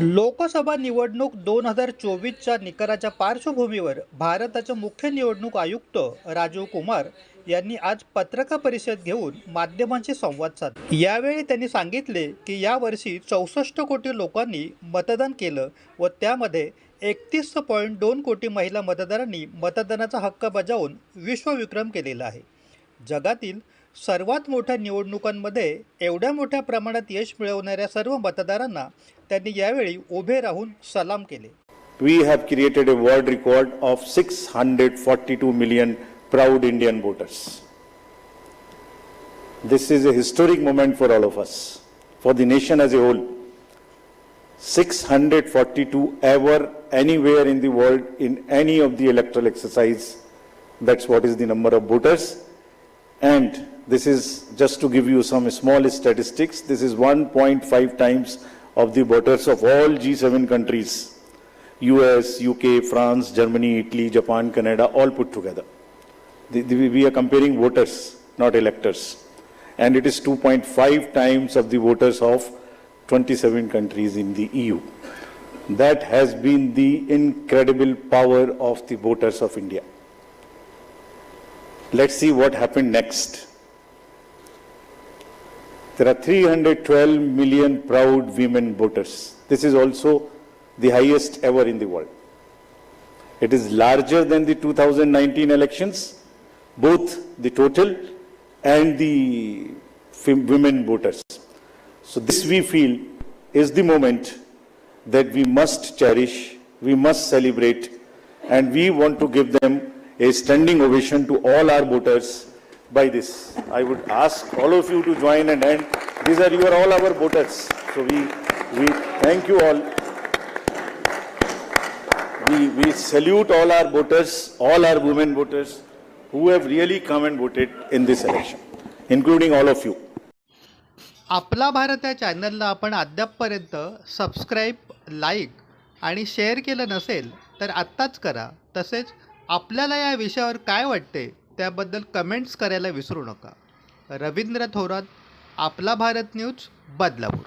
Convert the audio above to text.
लोकसभा निवडणूक दोन हजार चोवीसच्या निकालाच्या पार्श्वभूमीवर भारताचे मुख्य निवडणूक आयुक्त राजीव कुमार यांनी आज पत्रकार परिषद घेऊन माध्यमांशी संवाद साधला. यावेळी त्यांनी सांगितले की यावर्षी चौसष्ट कोटी लोकांनी मतदान केलं व त्यामध्ये एकतीस पॉईंट दोन कोटी महिला मतदारांनी मतदानाचा हक्क बजावून विश्वविक्रम केलेला आहे. जगातील सर्वात मोठ्या निवडणुकांमध्ये एवढ्या मोठ्या प्रमाणात यश मिळवणाऱ्या सर्व मतदारांना त्यांनी यावेळी उभे राहून सलाम केले. We have created a world record of six hundred forty two million proud Indian voters this is a historic moment for all of us for the nation as a whole six hundred forty two ever anywhere in world in any of the electoral exercise that's what is the number of voters And this is, just to give you some small statistics, this is 1.5 times of the voters of all G7 countries. US, UK, France, Germany, Italy, Japan, Canada, all put together. The- the- we are comparing voters, not electors. And it is 2.5 times of the voters of 27 countries in the EU. That has been the incredible power of the voters of India. Let's see what happened next. There are 312 million proud women voters. This is also the highest ever in the world. It is larger than the 2019 elections, both the total and the women voters. So this we feel is the moment that we must cherish, we must celebrate, and we want to give them a standing ovation to all our voters by this. I would ask all of you to join and end. These are you are all our voters. So we, we thank you all. We, we salute all our voters, all our women voters who have really come and voted in this election, including all of you. आपला भारत या चॅनलला आपण अद्यापपर्यंत subscribe like आणि share केलं नसेल तर आत्ताच करा तसेच आपल्याला या विषयावर काय वाटते त्याबद्दल कमेंट्स करायला विसरू नका. रवींद्र थोरात आपला भारत न्यूज बदलापूर.